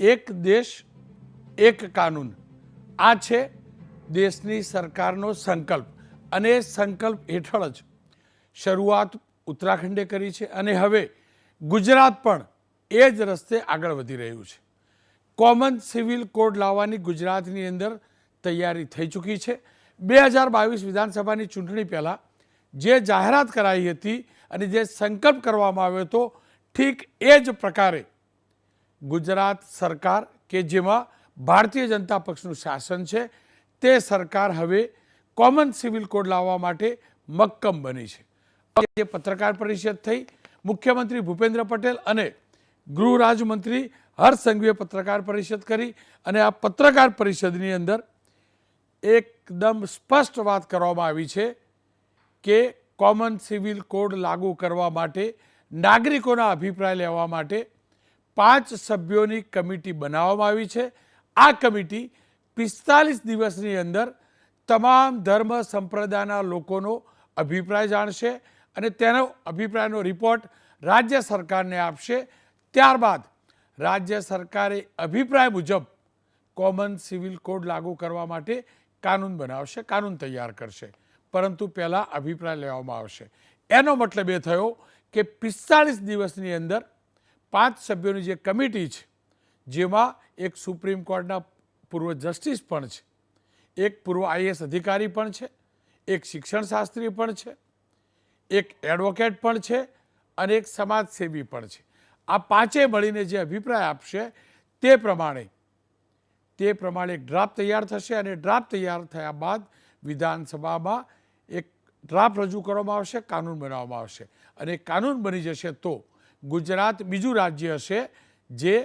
એક દેશ, એક કાનૂન. આ છે દેશની સરકારનો સંકલ્પ. અને સંકલ્પ હેઠળ જ શરૂઆત ઉત્તરાખંડે કરી છે અને હવે ગુજરાત પણ એ જ રસ્તે આગળ વધી રહ્યું છે. કોમન સિવિલ કોડ લાવવાની ગુજરાતની અંદર તૈયારી થઈ ચૂકી છે. બે હજાર બાવીસ વિધાનસભાની ચૂંટણી પહેલાં જે જાહેરાત કરાઈ હતી અને જે સંકલ્પ કરવામાં આવ્યો હતો, ઠીક એ જ પ્રકારે ગુજરાત સરકાર કે જેમાં ભારતીય જનતા પક્ષનું શાસન છે, તે સરકાર હવે કોમન સિવિલ કોડ લાવવા માટે મક્કમ બની છે. જે પત્રકાર પરિષદ થઈ, મુખ્યમંત્રી ભૂપેન્દ્ર પટેલ અને ગૃહ રાજ્યમંત્રી હર્ષ પત્રકાર પરિષદ કરી અને આ પત્રકાર પરિષદની અંદર એકદમ સ્પષ્ટ વાત કરવામાં આવી છે કે કોમન સિવિલ કોડ લાગુ કરવા માટે નાગરિકોના અભિપ્રાય લેવા માટે પાંચ સભ્યોની કમિટી બનાવવામાં આવી છે. આ કમિટી પિસ્તાલીસ દિવસની અંદર તમામ ધર્મ સંપ્રદાયના લોકોનો અભિપ્રાય જાણશે અને તેનો અભિપ્રાયનો રિપોર્ટ રાજ્ય સરકારને આપશે. ત્યારબાદ રાજ્ય સરકારે અભિપ્રાય મુજબ કોમન સિવિલ કોડ લાગુ કરવા માટે કાનૂન બનાવશે, કાનૂન તૈયાર કરશે. પરંતુ પહેલાં અભિપ્રાય લેવામાં આવશે. એનો મતલબ એ થયો કે પિસ્તાળીસ દિવસની અંદર પાંચ સભ્યોની જે કમિટી છે, જેમાં એક સુપ્રીમ કોર્ટના પૂર્વ જસ્ટિસ પણ છે, એક પૂર્વ આઈએસ અધિકારી પણ છે, એક શિક્ષણશાસ્ત્રી પણ છે, એક એડવોકેટ પણ છે અને એક સમાજસેવી પણ છે. આ પાંચે મળીને જે અભિપ્રાય આપશે તે પ્રમાણે તે પ્રમાણે એક ડ્રાફ્ટ તૈયાર થશે અને ડ્રાફ્ટ તૈયાર થયા બાદ વિધાનસભામાં એક ડ્રાફ્ટ રજૂ કરવામાં આવશે, કાનૂન બનાવવામાં આવશે. અને કાનૂન બની જશે તો ગુજરાત બીજું રાજ્ય હશે જે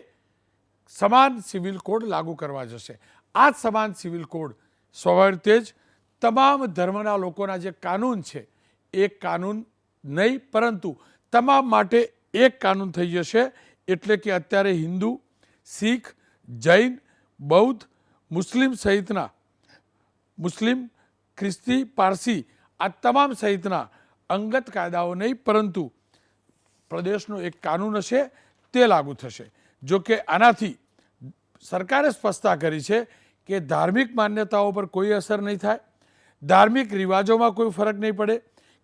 સમાન સિવિલ કોડ લાગુ કરવા જશે. આ સમાન સિવિલ કોડ સ્વાભાવિક જ તમામ ધર્મના લોકોના જે કાનૂન છે, એ કાનૂન નહીં, પરંતુ તમામ માટે એક કાનૂન થઈ જશે, એટલે કે અત્યારે હિન્દુ, શીખ, જૈન, બૌદ્ધ, મુસ્લિમ સહિતના, મુસ્લિમ, ખ્રિસ્તી, પારસી આ તમામ સહિતના અંગત કાયદાઓ નહીં, પરંતુ પ્રદેશનો એક કાનૂન હશે, તે લાગુ થશે. જો કે આનાથી સરકારે સ્પષ્ટતા કરી છે કે ધાર્મિક માન્યતાઓ પર કોઈ અસર નહીં થાય, ધાર્મિક રિવાજોમાં કોઈ ફરક નહીં પડે,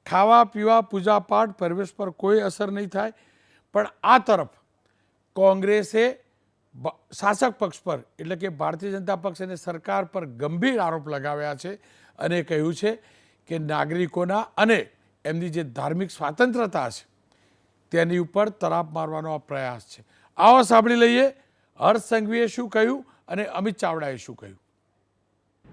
ખાવા, પીવા, પૂજા પાઠ, પરવેશ પર કોઈ અસર નહીં થાય. પણ આ તરફ કોંગ્રેસે શાસક પક્ષ પર, એટલે કે ભારતીય જનતા પક્ષ અને સરકાર પર ગંભીર આરોપ લગાવ્યા છે અને કહ્યું છે કે નાગરિકોના અને એમની જે ધાર્મિક સ્વાતંત્રતા છે તેની ઉપર તરાપ મારવાનો આ પ્રયાસ છે. આવો સાંભળી લઈએ. હર્ષ સંઘવીએ શું કહ્યું અને અમિત ચાવડાએ શું કહ્યું?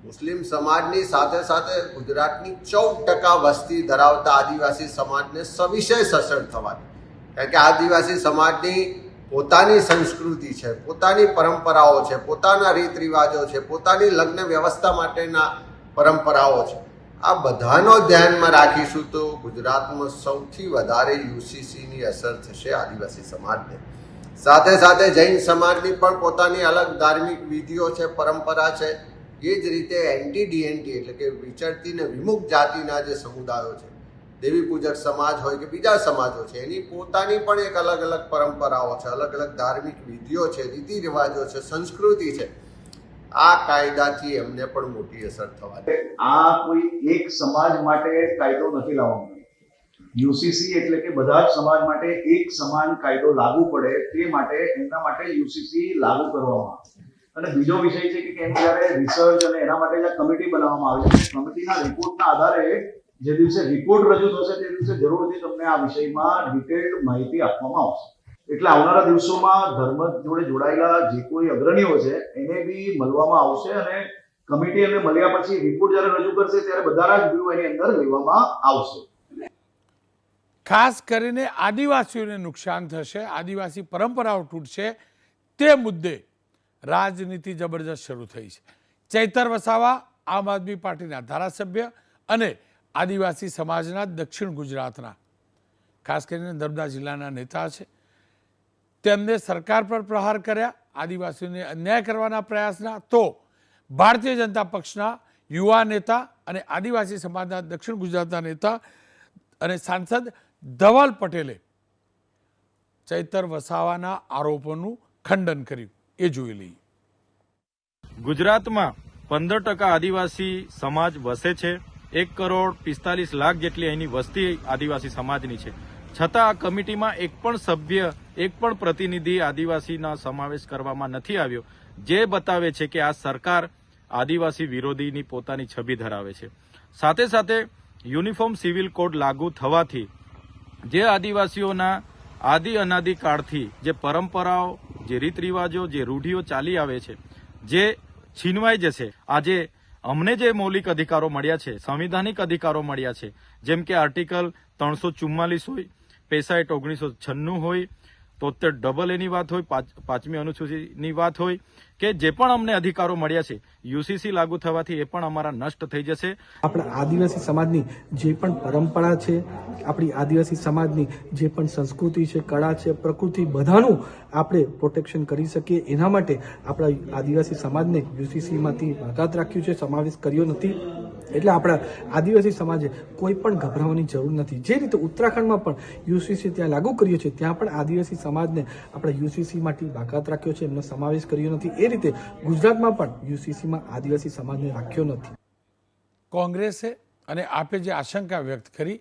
મુસ્લિમ સમાજની સાથે સાથે ગુજરાતની ચૌદ ટકા વસ્તી ધરાવતા આદિવાસી સમાજને સવિશેષ અસર થવાની. કારણ કે આદિવાસી સમાજની પોતાની સંસ્કૃતિ છે, પોતાની પરંપરાઓ છે, પોતાના રીત રિવાજો છે, પોતાની લગ્ન વ્યવસ્થા માટેના પરંપરાઓ છે. આ બધાનો ધ્યાનમાં રાખીશું તો ગુજરાતમાં સૌથી વધારે યુસીસીની અસર થશે આદિવાસી સમાજને. સાથે સાથે જૈન સમાજની પણ પોતાની અલગ ધાર્મિક વિધિઓ છે, પરંપરા છે. એ જ રીતે એન્ટી ડીએનટી એટલે કે વિચરતી ને વિમુખ જાતિના જે સમુદાયો છે, દેવી પૂજક સમાજ હોય કે બીજા સમાજો છે, એની પોતાની પણ એક અલગ અલગ પરંપરાઓ છે, અલગ અલગ ધાર્મિક વિધિઓ છે રીતિ રિવાજો છે, સંસ્કૃતિ છે. આ કાયદાથી એમને પણ મોટી અસર થવાની આ કોઈ એક સમાજ માટે કાયદો નથી લાવવાનો. યુસીસી એટલે કે બધા જ સમાજ માટે એક સમાન કાયદો લાગુ પડે તે માટે, એમના માટે યુસીસી લાગુ કરવામાં આવે અને બીજો વિષય છે કે કેમ જ્યારે રિસર્ચ અને એના માટે કમિટી બનાવવામાં આવે છે કમિટીના રિપોર્ટના આધારે જે દિવસે રિપોર્ટ રજૂ થશે તે દિવસે જરૂરથી તમને આ વિષયમાં ડિટેલ્ડ માહિતી આપવામાં આવશે. એટલે આવનારા દિવસોમાં ધર્મ જોડે જોડાયેલા જે કોઈ અગ્રણીઓ છે, એને બી મળવામાં આવશે અને કમિટી એમને મળ્યા પછી રિપોર્ટ જ્યારે રજૂ કરશે ત્યારે બધાના જ વ્યૂ એની અંદર લેવામાં આવશે. ખાસ કરીને આદિવાસીઓને નુકસાન થશે, આદિવાસી પરંપરાઓ તૂટશે, તે મુદ્દે રાજનીતિ જબરજસ્ત શરૂ થઈ છે. ચૈતર વસાવા, આમ આદમી પાર્ટીના ધારાસભ્ય અને આદિવાસી સમાજના દક્ષિણ ગુજરાતના, ખાસ કરીને નર્મદા જિલ્લાના નેતા છે. તેમને સરકાર પર પ્રહાર કર્યા, આદિવાસીઓને અન્યાય કરવાના પ્રયાસના, તો ભારતીય જનતા પક્ષના યુવા નેતા અને આદિવાસી સમાજના દક્ષિણ ગુજરાતના નેતા અને સાંસદ ધવલ પટેલે ચૈતર વસાવાના આરોપોનું ખંડન કર્યું. એ જોઈ લઈએ. ગુજરાતમાં પંદર ટકા આદિવાસી સમાજ વસે છે. એક કરોડ પિસ્તાલીસ લાખ જેટલી અહીંની વસ્તી આદિવાસી સમાજની છે. છતાં આ કમિટીમાં એક પણ સભ્ય એક પણ પ્રતિનિધિ આદિવાસીના સમાવેશ કરવામાં નથી આવ્યો, જે બતાવે છે કે આ સરકાર આદિવાસી વિરોધીની પોતાની છબી ધરાવે છે. સાથે સાથે યુનિફોર્મ સિવિલ કોડ લાગુ થવાથી જે આદિવાસીઓના આદિ અનાદિ કાળથી જે પરંપરાઓ, જે રીત રિવાજો જે રૂઢિઓ ચાલી આવે છે, જે છીનવાઈ જશે, આજે અમને જે મૌલિક અધિકારો મળ્યા છે, સંવિધાનિક અધિકારો મળ્યા છે, જેમ કે આર્ટિકલ ત્રણસો ચુમ્માલીસ હોય પેસાઇટ ઓગણીસો છન્નું હોય તોતેર ડબલ એની વાત હોય, પાંચ- પાંચમી અનુસૂચિની વાત હોય, કે જે પણ અમને અધિકારો મળ્યા છે, યુસીસી લાગુ થવાથી એ પણ અમારા નષ્ટ થઈ જશે. આપણા આદિવાસી સમાજની જે પણ પરંપરા છે, આપણી આદિવાસી સમાજની જે પણ સંસ્કૃતિ છે, કળા છે, પ્રકૃતિ બધાનું આપણે પ્રોટેક્શન કરી શકીએ. એના માટે આપણા આદિવાસી સમાજને યુસીસીમાંથી બાકાત રાખ્યું છે, સમાવેશ કર્યો નથી. એટલે આપણા આદિવાસી સમાજે કોઈ પણ ગભરાવાની જરૂર નથી. જે રીતે ઉત્તરાખંડમાં પણ યુસીસી ત્યાં લાગુ કર્યો છે, ત્યાં પણ આદિવાસી સમાજને આપણે યુસીસીમાંથી બાકાત રાખ્યો છે, એમનો સમાવેશ કર્યો નથી. એ રીતે ગુજરાતમાં પણ યુસીસીમાં આદિવાસી સમાજને રાખ્યો નથી. કોંગ્રેસે અને આપે જે આશંકા વ્યક્ત કરી,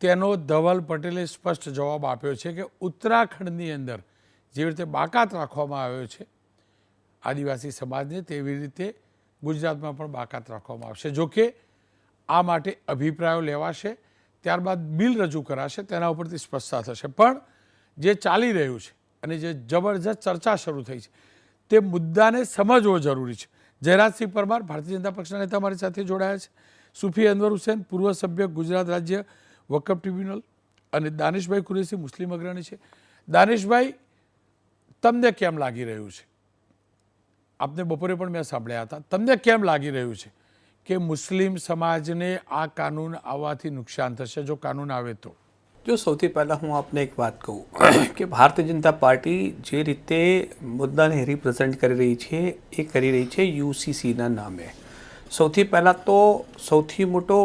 તેનો ધવલ પટેલે સ્પષ્ટ જવાબ આપ્યો છે કે ઉત્તરાખંડની અંદર જેવી રીતે બાકાત રાખવામાં આવ્યો છે, આદિવાસી સમાજને તેવી રીતે ગુજરાતમાં પણ બાકાત રાખવામાં આવશે. જો કે આ માટે અભિપ્રાયો લેવાશે, ત્યારબાદ બિલ રજૂ કરાશે, તેના ઉપરથી સ્પષ્ટતા થશે. પણ જે ચાલી રહ્યું છે અને જે જબરજસ્ત ચર્ચા શરૂ થઈ છે, તે મુદ્દાને સમજવો જરૂરી છે. જયરાજસિંહ પરમાર ભારતીય જનતા પક્ષના નેતા મારી સાથે જોડાયા છે. સુફી અનવર હુસેન પૂર્વ સભ્ય ગુજરાત રાજ્ય વકફ ટ્રિબ્યુનલ અને દાનિશભાઈ કુરેશી મુસ્લિમ અગ્રણી છે. દાનિશભાઈ, તમને કેમ લાગી રહ્યું છે? આપને બપોરે પણ મેં સાંભળ્યા હતા. તમને કેમ લાગી રહ્યું છે? કે મુસ્લિમ સમાજને આ કાનૂન આવવાથી નુકસાન થશે જો કાનૂન આવે તો? જો સૌથી પહેલાં હું આપને એક વાત કહું કે ભારતીય જનતા પાર્ટી જે રીતે મુદ્દાને રિપ્રેઝેન્ટ કરી રહી છે, એ કરી રહી છે યુસીસીના નામે. સૌથી પહેલાં તો સૌથી મોટો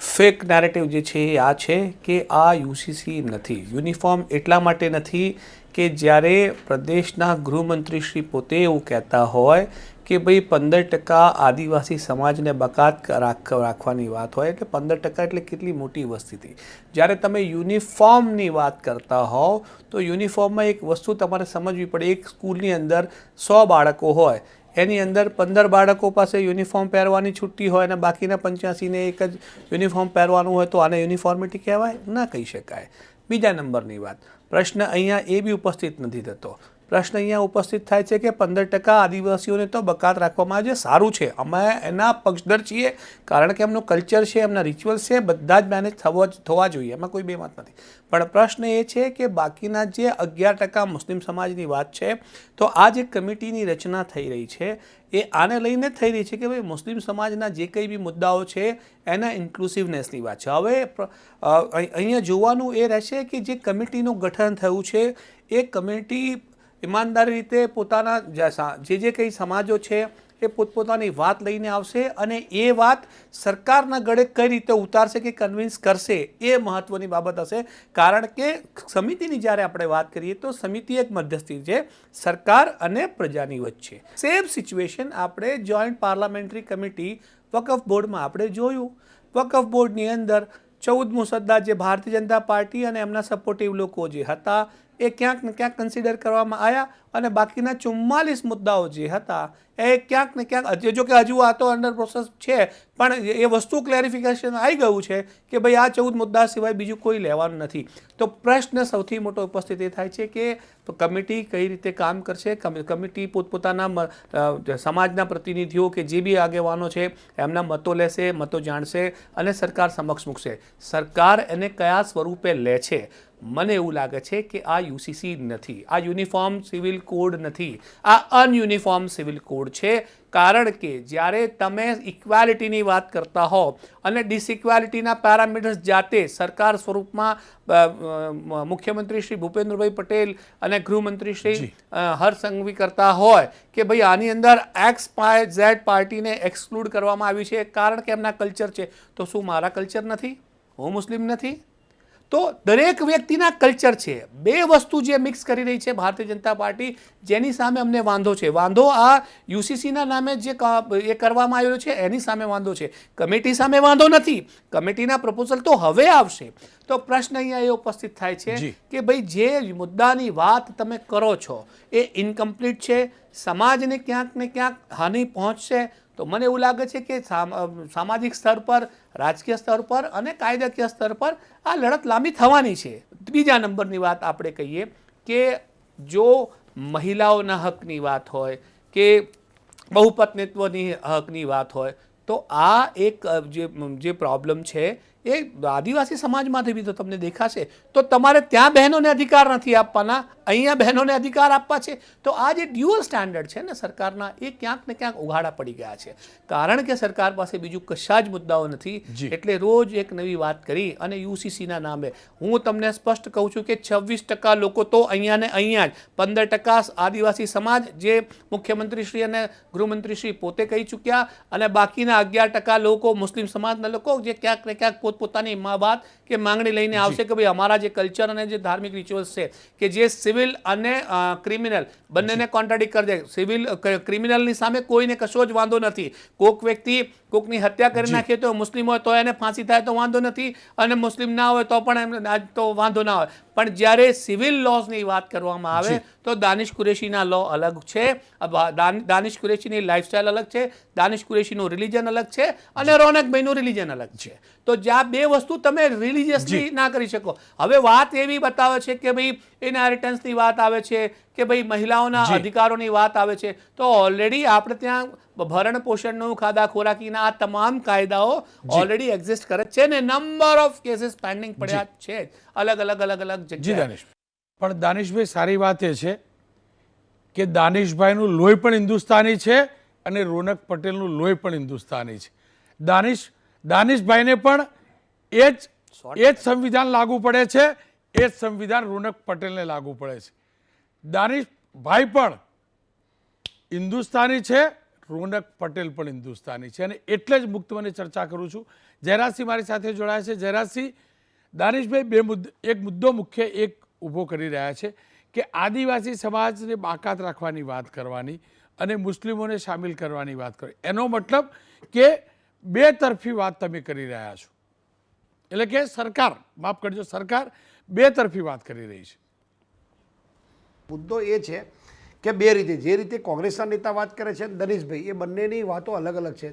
ફેક નેરેટિવ જે છે એ આ છે કે આ યુસીસી નથી. યુનિફોર્મ એટલા માટે નથી કે જ્યારે પ્રદેશના ગૃહમંત્રી શ્રી પોતે એવું કહેતા હોય કે ભાઈ પંદર ટકા આદિવાસી સમાજને બકાત રાખ રાખવાની વાત હોય એટલે પંદર ટકા એટલે કેટલી મોટી વસ્તી હતી. જ્યારે તમે યુનિફોર્મની વાત કરતા હોવ, તો યુનિફોર્મમાં એક વસ્તુ તમારે સમજવી પડે. એક સ્કૂલની અંદર સો બાળકો હોય, એની અંદર પંદર બાળકો પાસે યુનિફોર્મ પહેરવાની છુટ્ટી હોય અને બાકીના પંચ્યાસીને એક જ યુનિફોર્મ પહેરવાનું હોય તો આને યુનિફોર્મિટી કહેવાય? ના કહી શકાય. બીજા નંબરની વાત. પ્રશ્ન અહીંયા એ બી ઉપસ્થિત નથી થતો. પ્રશ્ન અહીંયા ઉપસ્થિત થાય છે કે પંદર ટકા આદિવાસીઓને તો બકાત રાખવામાં આવે છે સારું છે. અમે એના પક્ષધર છીએ કારણ કે એમનું કલ્ચર છે, એમના રિચ્યુઅલ્સ છે, બધા જ મેનેજ થવા થવા જોઈએ. એમાં કોઈ બે વાત નથી. પણ પ્રશ્ન એ છે કે બાકીના જે અગિયાર ટકા મુસ્લિમ સમાજની વાત છે, તો આ જે કમિટીની રચના થઈ રહી છે, એ આને લઈને થઈ રહી છે કે ભાઈ મુસ્લિમ સમાજના જે કંઈ બી મુદ્દાઓ છે, એના ઇન્ક્લુસિવનેસની વાત છે. હવે અહીંયા જોવાનું એ રહેશે કે જે કમિટીનું ગઠન થયું છે, એ કમિટી ઈમાનદારી રીતે પોતાના જે જે કંઈ સમાજો છે, એ પોતપોતાની વાત લઈને આવશે અને એ વાત સરકારના ગળે કઈ રીતે ઉતારશે કે કન્વિન્સ કરશે, એ મહત્વની બાબત હશે. કારણ કે સમિતિની જ્યારે આપણે વાત કરીએ તો સમિતિ એક મધ્યસ્થી છે, સરકાર અને પ્રજાની વચ્ચે. સેમ સિચ્યુએશન આપણે જોઈન્ટ પાર્લામેન્ટરી કમિટી વકફ બોર્ડમાં આપણે જોયું. વકફ બોર્ડની અંદર ચૌદ મુસદ્દા જે ભારતીય જનતા પાર્ટી અને એમના સપોર્ટિવ લોકો જે હતા એ ક્યાંક ને ક્યાંક કન્સિડર કરવામાં આવ્યા. અને બાકીના ચુમ્માલીસ મુદ્દાઓ જે હતા, એ ક્યાંક ને ક્યાંક જો કે હજુ આ તો અંડર પ્રોસેસ છે, પણ એ- વસ્તુ ક્લેરિફિકેશન આવી ગયું છે કે ભાઈ આ ચૌદ મુદ્દા સિવાય બીજું કોઈ લેવાનું નથી. તો પ્રશ્ન સૌથી મોટો ઉપસ્થિત એ થાય છે કે કમિટી કઈ રીતે કામ કરશે? કમિ- કમિટી પોતપોતાના સમાજના પ્રતિનિધિઓ કે જે બી આગેવાનો છે, એમના મતો લેશે, મતો જાણશે અને સરકાર સમક્ષ મૂકશે. સરકાર એને કયા સ્વરૂપે લે છે? મને એવું લાગે છે કે આ યુસીસી નથી. આ યુનિફોર્મ સિવિલ કોડ નથી. આ અનયુનિફોર્મ સિવિલ કોડ છે. કારણ કે જ્યારે તમે ઇક્વાલિટીની વાત કરતા હો અને ડિસઇક્વાલિટીના પેરામીટર્સ જાતે સરકાર સ્વરૂપમાં મુખ્યમંત્રી શ્રી ભૂપેન્દ્રભાઈ પટેલ અને ગૃહમંત્રી શ્રી હરસંઘવી કરતા હોય કે ભાઈ આની અંદર એક્સ પાય ઝેડ પાર્ટીને એક્સક્લુડ કરવામાં આવી છે. કારણ કે એમના કલ્ચર છે. તો શું મારા કલ્ચર નથી? હું મુસ્લિમ નથી? તો દરેક વ્યક્તિના કલ્ચર છે. બે વસ્તુ જે મિક્સ કરી રહી છે ભારતીય જનતા પાર્ટી જેની સામે અમને વાંધો છે. વાંધો આ યુસીસીના નામે જે એ કરવામાં આવ્યો છે એની સામે વાંધો છે. કમિટી સામે વાંધો નથી. કમિટીના પ્રપોઝલ તો હવે આવશે. તો પ્રશ્ન અહીંયા એ ઉપસ્થિત થાય છે કે ભાઈ જે મુદ્દાની વાત તમે કરો છો એ ઇનકમ્પ્લીટ છે? સમાજને ક્યાંક ને ક્યાંક હાનિ પહોંચશે? તો મને એવું લાગે છે કે સામ- સામાજિક સ્તર પર, રાજકીય સ્તર પર અને કાયદાકીય સ્તર પર આ લડત લાંબી થવાની છે. બીજા નંબરની વાત આપણે કહીએ કે જો મહિલાઓના હકની વાત હોય કે બહુપત્નીત્વની હકની વાત હોય તો આ એક જે પ્રોબ્લેમ છે એ આદિવાસી સમાજમાંથી બી તો તમને દેખાશે. તો તમારે ત્યાં બહેનોને અધિકાર નથી આપવાના અહીંયા બહેનોને અધિકાર આપવા છે. તો આ જે ડ્યુઅલ સ્ટાન્ડર્ડ છે ને સરકારના એ ક્યાંક ને ક્યાંક ઉઘાડા પડી ગયા છે. કારણ કે સરકાર પાસે બીજું કશા જ મુદ્દાઓ નથી. એટલે રોજ એક નવી વાત કરી અને યુસીસીના નામે. હું તમને સ્પષ્ટ કહું છું કે છવ્વીસ ટકા લોકો તો અહીંયા ને અહીંયા જ. પંદર ટકા આદિવાસી સમાજ જે મુખ્યમંત્રી શ્રી અને ગૃહમંત્રી શ્રી પોતે કહી ચૂક્યા અને બાકીના અગિયાર ટકા લોકો મુસ્લિમ સમાજના લોકો જે ક્યાંક ને ક્યાંક પોતપોતાની મા બાત કે માંગણી લઈને આવશે કે ભાઈ અમારા જે કલ્ચર અને જે ધાર્મિક રિચ્યુઅલ્સ છે કે જે સિવિલ અને ક્રિમિનલ બંનેને કોન્ટ્રાડિક્ટ કરી દે. સિવિલ ક્રિમિનલની સામે કોઈને કશો જ વાંધો નથી. કોઈક વ્યક્તિ કોકની હત્યા કરી નાખીએ તો મુસ્લિમ હોય તો એને ફાંસી થાય તો વાંધો નથી અને મુસ્લિમ ના હોય તો પણ એમ તો વાંધો ના હોય. પણ જ્યારે સિવિલ લોઝની વાત કરવામાં આવે તો દાનિશ કુરેશીના લો અલગ છે દાનિશ કુરેશીની લાઇફસ્ટાઇલ અલગ છે દાનિશ કુરેશીનું રિલિજન અલગ છે અને રોનકભાઈનું રિલિજન અલગ છે. તો જ્યાં બે વસ્તુ તમે રિલિજિયસલી ના કરી શકો. હવે વાત એવી બતાવે છે કે ભાઈ ઇનહેરિટન્સની વાત આવે છે કે ભાઈ મહિલાઓના અધિકારોની વાત આવે છે. તો ઓલરેડી આપણે ત્યાં ભરણ પોષણનું ખાધા ખોરાકીના આ તમામ કાયદાઓ ઓલરેડી એક્ઝિસ્ટ કરે છે ને નંબર ઓફ કેસીસ પેન્ડિંગ પડ્યા છે. અલગ અલગ અલગ અલગ જી દાનિશ. પણ દાનિશભાઈ સારી વાત એ છે કે દાનિશભાઈનું લોહી પણ હિન્દુસ્તાની છે અને રોનક પટેલનું લોહી પણ હિન્દુસ્તાની છે. દાનિશ દાનિશભાઈને પણ એ જ એ જ સંવિધાન લાગુ પડે છે એ જ સંવિધાન રોનક પટેલને લાગુ પડે છે. દાનિશભાઈ પણ હિન્દુસ્તાની છે રોનક પટેલ પણ હિન્દુસ્તાની છે અને એટલે જ મુક્ત મને ચર્ચા કરું છું. જયરાજસિંહ મારી સાથે જોડાયા છે. જયરાજસિંહ, દાનિશભાઈ, બે મુદ્દે, એક મુદ્દો મુખ્ય એક ઊભો કરી રહ્યા છે કે આદિવાસી સમાજને બાકાત રાખવાની વાત કરવાની અને મુસ્લિમોને સામેલ કરવાની વાત કરવી એનો મતલબ કે બે તરફી વાત તમે કરી રહ્યા છો. એટલે કે સરકાર, માફ કરજો, સરકાર બે તરફી વાત કરી રહી છે. મુદ્દો એ છે કે બે રીતે, જે રીતે કોંગ્રેસના નેતા વાત કરે છે દનીશભાઈ એ બંનેની વાતો અલગ અલગ છે.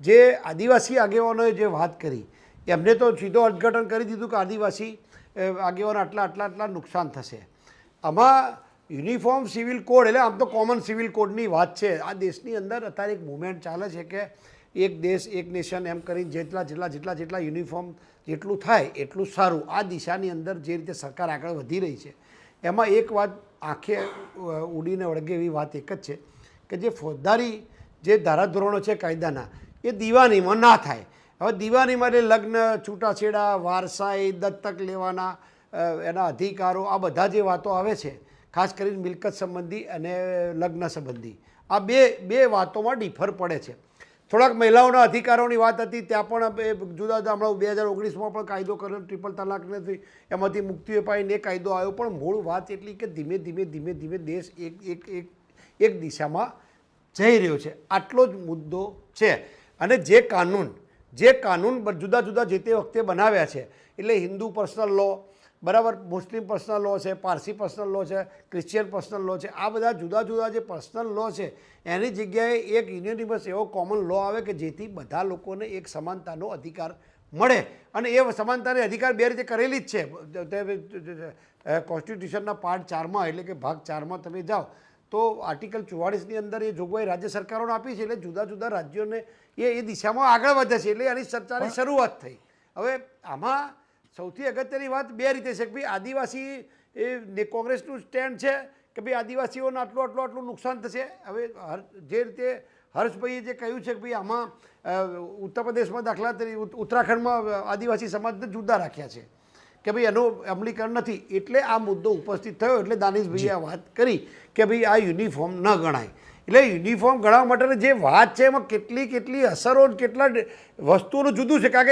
જે આદિવાસી આગેવાનોએ જે વાત કરી, એમને તો સીધો અર્થઘટન કરી દીધું કે આદિવાસી આગેવાનો આટલા આટલા આટલા નુકસાન થશે. આમાં યુનિફોર્મ સિવિલ કોડ, એટલે આમ તો કોમન સિવિલ કોડની વાત છે. આ દેશની અંદર અત્યારે એક મુવમેન્ટ ચાલે છે કે એક દેશ, એક નેશન એમ કરીને જેટલા જેટલા જેટલા જેટલા યુનિફોર્મ જેટલું થાય એટલું સારું. આ દિશાની અંદર જે રીતે સરકાર આગળ વધી રહી છે એમાં એક વાત આંખે ઉડીને વળગે એવી વાત એક જ છે કે જે ફોજદારી જે ધારાધોરણો છે કાયદાના, એ દીવાનીમાં ના થાય. હવે દીવાનીમાં એટલે લગ્ન, છૂટાછેડા, વારસાઈ, દત્તક લેવાના એના અધિકારો, આ બધા જે વાતો આવે છે, ખાસ કરીને મિલકત સંબંધી અને લગ્ન સંબંધી, આ બે બે વાતોમાં ડિફર પડે છે. થોડાક મહિલાઓના અધિકારોની વાત હતી, ત્યાં પણ એ જુદા જુદા હમણાં બે હજાર ઓગણીસમાં પણ કાયદો કર્યો ટ્રિપલ તલાક નથી એમાંથી મુક્તિ અપાઈને એ કાયદો આવ્યો. પણ મૂળ વાત એટલી કે ધીમે ધીમે ધીમે ધીમે દેશ એક એક એક એક દિશામાં જઈ રહ્યો છે. આટલો જ મુદ્દો છે. અને જે કાનૂન જે કાનૂન જુદા જુદા જે તે વખતે બનાવ્યા છે, એટલે હિન્દુ પર્સનલ લો બરાબર? મુસ્લિમ પર્સનલ લો છે પારસી પર્સનલ લો છે ક્રિશ્ચિયન પર્સનલ લો છે આ બધા જુદા જુદા જે પર્સનલ લો છે એની જગ્યાએ એક યુનિવર્સ એવો કોમન લો આવે કે જેથી બધા લોકોને એક સમાનતાનો અધિકાર મળે. અને એ સમાનતાને અધિકાર બે રીતે કરેલી જ છે. કોન્સ્ટિટ્યુશનના પાર્ટ ચારમાં એટલે કે ભાગ ચારમાં તમે જાઓ તો આર્ટિકલ ચુવાળીસની અંદર એ જોગવાઈ રાજ્ય સરકારોને આપી છે એટલે જુદા જુદા રાજ્યોને એ એ દિશામાં આગળ વધે છે એટલે એની ચર્ચાની શરૂઆત થઈ. હવે આમાં સૌથી અગત્યની વાત બે રીતે છે કે ભાઈ આદિવાસી એ કોંગ્રેસનું સ્ટેન્ડ છે કે ભાઈ આદિવાસીઓને આટલું આટલું આટલું નુકસાન થશે. હવે જે રીતે હર્ષભાઈએ જે કહ્યું છે કે ભાઈ આમાં ઉત્તર પ્રદેશમાં દાખલા તરીકે ઉત્તરાખંડમાં આદિવાસી સમાજને જુદા રાખ્યા છે. કે ભાઈ એનું અમલીકરણ નથી. એટલે આ મુદ્દો ઉપસ્થિત થયો. એટલે દાનિશભાઈએ આ વાત કરી કે ભાઈ આ યુનિફોર્મ ન ગણાય. એટલે યુનિફોર્મ ગણાવવા માટેની જે વાત છે એમાં કેટલી કેટલી અસરો કેટલા વસ્તુઓનું જુદું છે. કારણ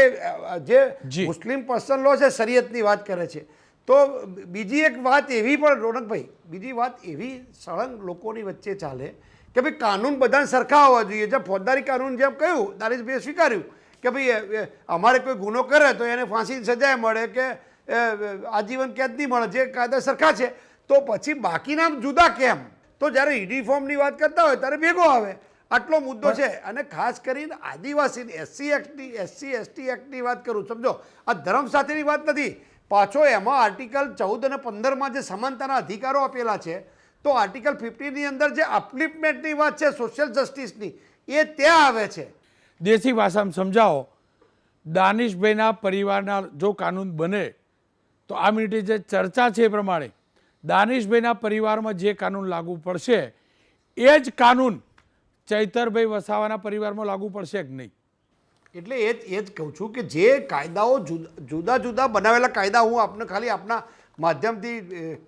કે જે મુસ્લિમ પર્સનલ લો છે શરીયતની વાત કરે છે. તો બીજી એક વાત એવી પણ રોનકભાઈ બીજી વાત એવી સળંગ લોકોની વચ્ચે ચાલે કે ભાઈ કાનૂન બધાને સરખા હોવા જોઈએ. જે ફોજદારી કાનૂન જેમ કહ્યું દાનિશભાઈએ સ્વીકાર્યું કે ભાઈ અમારે કોઈ ગુનો કરે તો એને ફાંસીની સજાએ મળે કે આજીવન કેદ નહીં મળે. જે કાયદા સરખા છે. તો પછી બાકીના જુદા કેમ? તો જ્યારે યુનિફોર્મની વાત કરતા હોય ત્યારે ભેગો આવે. આટલો મુદ્દો છે. અને ખાસ કરીને આદિવાસી એસસી એક્ટની એસસી એસટી એક્ટની વાત કરું સમજો? આ ધર્મ સાથેની વાત નથી. પાછો એમાં આર્ટિકલ ચૌદ અને પંદરમાં જે સમાનતાના અધિકારો આપેલા છે તો આર્ટિકલ ફિફ્ટીની અંદર જે અપલિફમેન્ટની વાત છે સોશિયલ જસ્ટિસની એ ત્યાં આવે છે. દેશી ભાષામાં સમજાવો. દાનિશભાઈના પરિવારના જો કાનૂન બને તો આ મિનિટે જે ચર્ચા છે એ પ્રમાણે દાનિશભાઈના પરિવારમાં જે કાનૂન લાગુ પડશે, એ જ કાનૂન ચૈતરભાઈ વસાવાના પરિવારમાં લાગુ પડશે કે નહીં? એટલે એ જ એ જ કહું છું કે જે કાયદાઓ જુદા જુદા બનાવેલા કાયદા હું આપને ખાલી આપના માધ્યમથી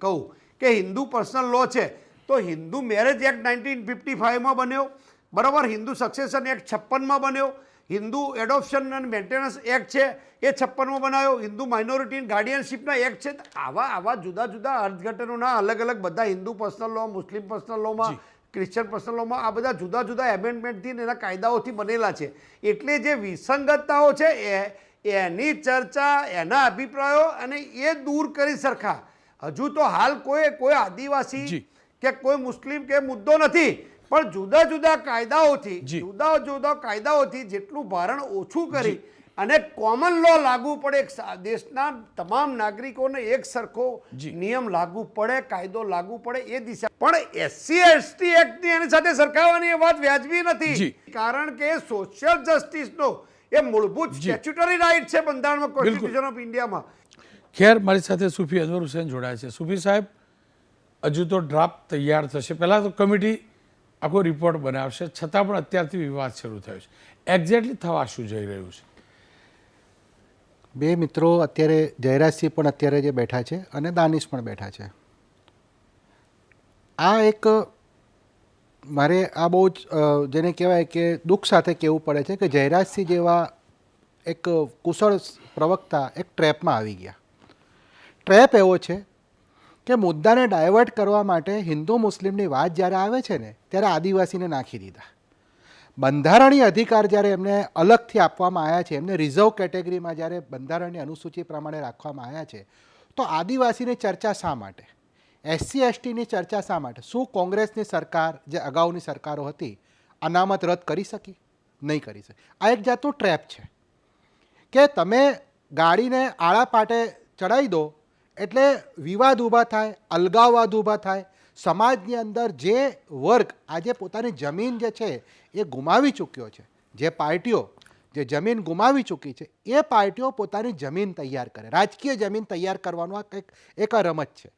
કહું કે હિન્દુ પર્સનલ લો છે, તો Hindu marriage act nineteen fifty ફાઇવમાં બન્યો, બરાબર? હિન્દુ સક્સેશન એક્ટ છપ્પનમાં બન્યો હિન્દુ એડોપ્શન અને મેન્ટેનન્સ એક્ટ છે એ છપ્પનમાં બનાવ્યો. હિન્દુ માઇનોરિટી ગાર્ડિયનશિપના એક્ટ છે. આવા આવા જુદા જુદા અર્થઘટનોના અલગ અલગ બધા Hindu personal law Muslim personal લોમાં Christian personal લોમાં આ બધા જુદા જુદા એમેન્ડમેન્ટથી એના કાયદાઓથી બનેલા છે. એટલે જે વિસંગતતાઓ છે એ એની ચર્ચા એના અભિપ્રાયો અને એ દૂર કરી સરખા. હજુ તો હાલ કોઈ કોઈ આદિવાસી કે કોઈ મુસ્લિમ કે મુદ્દો નથી. પણ જુદા જુદા કાયદાઓથી જુદા જુદા કાયદાઓથી જેટલું ભારણ ઓછું કરી અને કોમન લો લાગુ પડે દેશના તમામ નાગરિકોને એક સરખો. નિયમ લાગુ પડે કાયદો લાગુ પડે એ દિશા. પણ એસસી એસટી એક્ટની એની સાથે સરખાવવાની એ વાત વ્યાજબી નથી. કારણ કે સોશિયલ જસ્ટિસનો એ મૂળભૂત. સ્ટેચ્યુટરી રાઇટ છે બંધારણમાં કોન્સ્ટિટ્યુશન ઓફ ઇન્ડિયામાં ખેર મારી સાથે સુફી અનવર હુસેન જોડાયા છે. સુફી સાહેબ હજુ તો ડ્રાફ્ટ તૈયાર થશે. પહેલાં તો કમિટી આખો રિપોર્ટ બનાવશે. છતાં પણ અત્યારથી વિવાદ શરૂ થયો છે. એક્ઝેક્ટલી થવા શું જઈ રહ્યું છે? બે મિત્રો અત્યારે જયરાજસિંહ પણ અત્યારે જે બેઠા છે અને દાનિશ પણ બેઠા છે. આ એક, મારે આ બહુ જ જેને કહેવાય કે દુઃખ સાથે કહેવું પડે છે કે જયરાજસિંહ જેવા એક કુશળ પ્રવક્તા એક ટ્રેપમાં આવી ગયા. ટ્રેપ એવો છે કે મુદ્દાને ડાયવર્ટ કરવા માટે હિન્દુ મુસ્લિમની વાત જ્યારે આવે છે ને, ત્યારે આદિવાસીને નાખી દીધા. બંધારણીય અધિકાર જ્યારે એમને અલગથી આપવામાં આવ્યા છે, એમને રિઝર્વ કેટેગરીમાં જ્યારે બંધારણની અનુસૂચિ પ્રમાણે રાખવામાં આવ્યા છે, તો આદિવાસીની ચર્ચા શા માટે? એસસી એસટીની ચર્ચા શા માટે? શું કોંગ્રેસની સરકાર, જે અગાઉની સરકારો હતી, અનામત રદ કરી શકી? નહીં કરી શકી. આ એક જાતનું ટ્રેપ છે. કે તમે ગાડીને આળા પાટે ચડાવી દો એટલે વિવાદ ઊભા થાય, અલગાવવાદ ઊભા થાય. સમાજની અંદર જે વર્ગ આજે પોતાની જમીન જે છે એ ગુમાવી ચૂક્યો છે. જે પાર્ટીઓ, જે જમીન ગુમાવી ચૂકી છે, એ પાર્ટીઓ પોતાની જમીન તૈયાર કરે. રાજકીય જમીન તૈયાર કરવાનો આ કંઈક, એક રમત છે.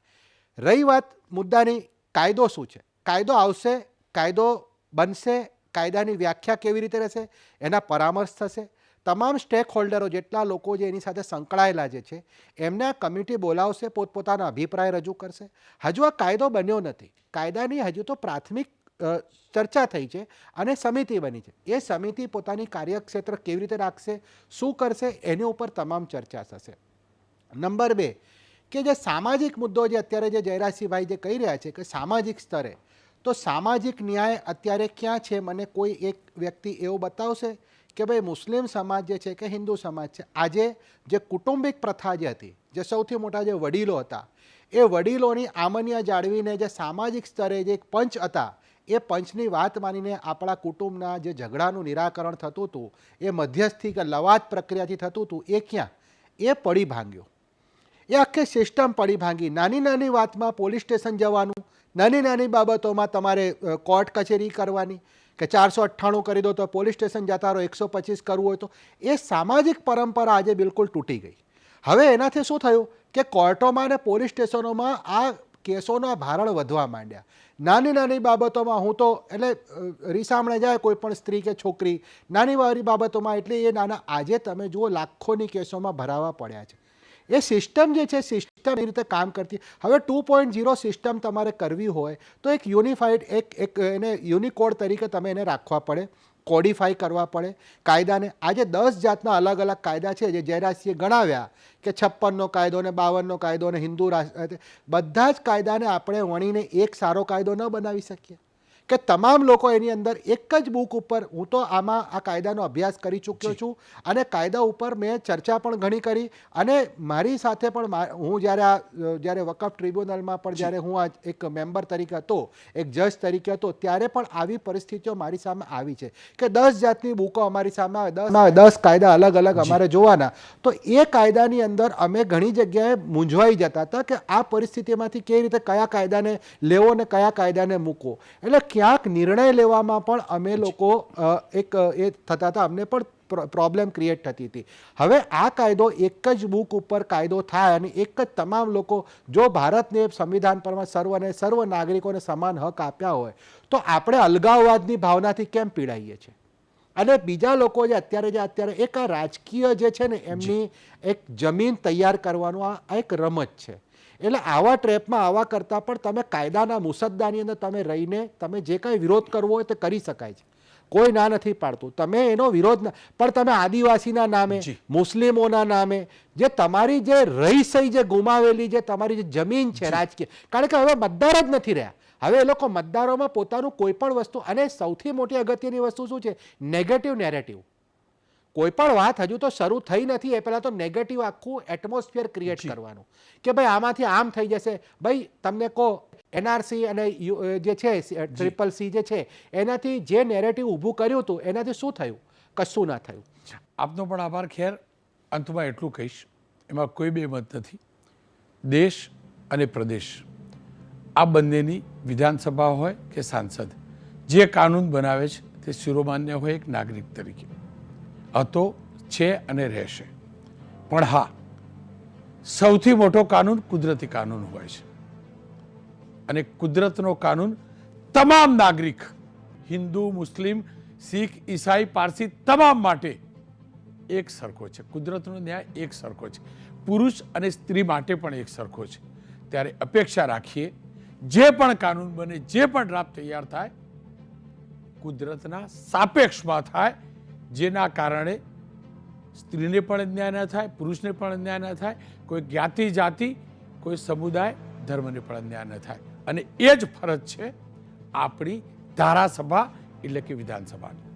રહી વાત મુદ્દાની કાયદો શું છે? કાયદો આવશે, કાયદો બનશે, કાયદાની વ્યાખ્યા કેવી રીતે રહેશે, એના પરામર્શ થશે. તમામ સ્ટેક હોલ્ડરો જેટલા લોકો જે એની સાથે સંકળાયેલા જે છે, એમને આ કમિટી બોલાવશે, પોતપોતાના અભિપ્રાય રજૂ કરશે. હજુ આ કાયદો બન્યો નથી. કાયદાની હજુ તો પ્રાથમિક ચર્ચા થઈ છે અને સમિતિ બની છે. એ સમિતિ પોતાની કાર્યક્ષેત્ર કેવી રીતે રાખશે, શું કરશે, એની ઉપર તમામ ચર્ચા થશે. નંબર બે, કે જે સામાજિક મુદ્દો જે અત્યારે જે જયરાજસિંહભાઈ જે કહી રહ્યા છે કે સામાજિક સ્તરે, તો સામાજિક ન્યાય અત્યારે ક્યાં છે? મને કોઈ એક વ્યક્તિ એવો બતાવશે કે ભાઈ મુસ્લિમ સમાજ જે છે કે હિન્દુ સમાજ છે, આજે જે કુટુંબિક પ્રથા જે હતી, જે સૌથી મોટા જે વડીલો હતા, એ વડીલોની આમન્ય જાળવીને જે સામાજિક સ્તરે જે પંચ હતા, એ પંચની વાત માનીને આપણા કુટુંબના જે ઝઘડાનું નિરાકરણ થતું હતું, એ મધ્યસ્થી કે લવાદ પ્રક્રિયાથી થતું હતું, એ ક્યાં? એ પડી ભાંગ્યો. એ આખી સિસ્ટમ પડી ભાંગી. નાની નાની વાતમાં પોલીસ સ્ટેશન જવાનું, નાની નાની બાબતોમાં તમારે કોર્ટ કચેરી કરવાની કે ચારસો અઠ્ઠાણું કરી દો તો પોલીસ સ્ટેશન જતા રહો, એકસો પચીસ કરવું હોય તો. એ સામાજિક પરંપરા આજે બિલકુલ તૂટી ગઈ. હવે એનાથી શું થયું કે કોર્ટોમાં અને પોલીસ સ્ટેશનોમાં આ કેસોના ભારણ વધવા માંડ્યા. નાની નાની બાબતોમાં હું તો, એટલે રીસામણે જાય કોઈ પણ સ્ત્રી કે છોકરી, નાની વાળી બાબતોમાં એટલે એ નાના, આજે તમે જુઓ લાખોની કેસોમાં ભરાવા પડ્યા છે. એ સિસ્ટમ જે છે સિસ્ટમ એ રીતે કામ કરતી હવે ટુ પોઈન્ટ ઝીરો સિસ્ટમ તમારે કરવી હોય, તો એક યુનિફાઈડ એક એક એને યુનિકોડ તરીકે તમે એને રાખવા પડે કોડિફાઈ કરવા પડે. કાયદાને આજે દસ જાતના અલગ અલગ કાયદા છે, જે જયરાજસિંહે ગણાવ્યા કે છપ્પનનો કાયદો ને બાવનનો કાયદો ને હિન્દુ રાષ્ટ્ર બધા જ કાયદાને આપણે વણીને એક સારો કાયદો ન બનાવી શકીએ. કે તમામ લોકો એની અંદર એક જ બુક ઉપર હું તો આમાં આ કાયદાનો અભ્યાસ કરી ચૂક્યો છું અને કાયદા ઉપર મેં ચર્ચા પણ ઘણી કરી અને મારી સાથે પણ હું જ્યારે આ જ્યારે વકફ ટ્રિબ્યુનલમાં પણ જ્યારે હું આ એક મેમ્બર તરીકે હતો એક જજ તરીકે હતો ત્યારે પણ આવી પરિસ્થિતિઓ મારી સામે આવી છે કે દસ જાતની બુકો અમારી સામે આવે દસ દસ કાયદા અલગ અલગ અમારે જોવાના. તો એ કાયદાની અંદર અમે ઘણી જગ્યાએ મૂંઝવાઈ જતા હતા કે આ પરિસ્થિતિમાંથી કેવી રીતે કયા કાયદાને લેવો ને કયા કાયદાને મૂકવો. એટલે ક્યાંક નિર્ણય લેવામાં પણ અમે લોકો એક એ થતા હતા અમને પણ પ્રોબ્લેમ ક્રિએટ થતી હતી. હવે આ કાયદો એક જ બુક ઉપર કાયદો થાય અને એક જ તમામ લોકો જો ભારતને સંવિધાન પરમાં સર્વને સર્વ નાગરિકોને સમાન હક આપ્યા હોય તો આપણે અલગાવવાદની ભાવનાથી કેમ પીડાઈએ છીએ? અને બીજા લોકો જે અત્યારે જે અત્યારે એક આ રાજકીય જે છે ને એમની એક જમીન તૈયાર કરવાનું આ આ એક રમત છે. એટલે આવા ટ્રેપમાં આવા કરતાં પણ તમે કાયદાના મુસદ્દાની અંદર તમે રહીને તમે જે કાંઈ વિરોધ કરવો હોય તે કરી શકાય છે. કોઈ ના નથી પાડતું. તમે એનો વિરોધ પણ તમે આદિવાસીના નામે મુસ્લિમોના નામે જે તમારી જે રહીસઈ જે ગુમાવેલી જે તમારી જે જમીન છે રાજકીય કારણ કે હવે મતદાર જ નથી રહ્યા. હવે એ લોકો મતદારોમાં પોતાનું કોઈ પણ વસ્તુ અને સૌથી મોટી અગત્યની વસ્તુ શું છે? નેગેટિવ નેરેટિવ કોઈ પણ વાત હજુ તો શરૂ થઈ નથી એ પહેલાં તો નેગેટિવ આખું એટમોસ્ફિયર ક્રિએટ કરવાનું. કે ભાઈ આમાંથી આમ થઈ જશે. ભાઈ તમને કહો એનઆરસી અને જે છે ટ્રિપલ સી જે. છે એનાથી જે નેરેટિવ ઊભું કર્યું હતું એનાથી શું થયું? કશું ના થયું. આપનો પણ આભાર. ખેર અંતમાં એટલું કહીશ એમાં કોઈ બે મત નથી. દેશ અને પ્રદેશ. આ બંનેની વિધાનસભા હોય કે સાંસદ. જે કાનૂન બનાવે છે તે શિરોમાન્ય હોય એક નાગરિક તરીકે. હતો છે અને રહેશે. પણ હા, સૌથી મોટો કાનૂન કુદરતી કાનૂન હોય છે. અને કુદરતનો કાનૂન તમામ નાગરિક, હિન્દુ, મુસ્લિમ, શીખ, ઈસાઈ, પારસી તમામ માટે એક સરખો છે. કુદરતનો ન્યાય એક સરખો છે. પુરુષ અને સ્ત્રી માટે પણ એક સરખો છે. ત્યારે અપેક્ષા રાખીએ, જે પણ કાનૂન બને, જે પણ ડ્રાફ્ટ તૈયાર થાય, કુદરતના સાપેક્ષમાં થાય જેના કારણે સ્ત્રીને પણ અન્યાય ન થાય, પુરુષને પણ અન્યાય ન થાય, કોઈ જ્ઞાતિ જાતિ, કોઈ સમુદાય ધર્મને પણ અન્યાય ન થાય. અને એ જ ફરજ છે આપણી ધારાસભા એટલે કે વિધાનસભાની.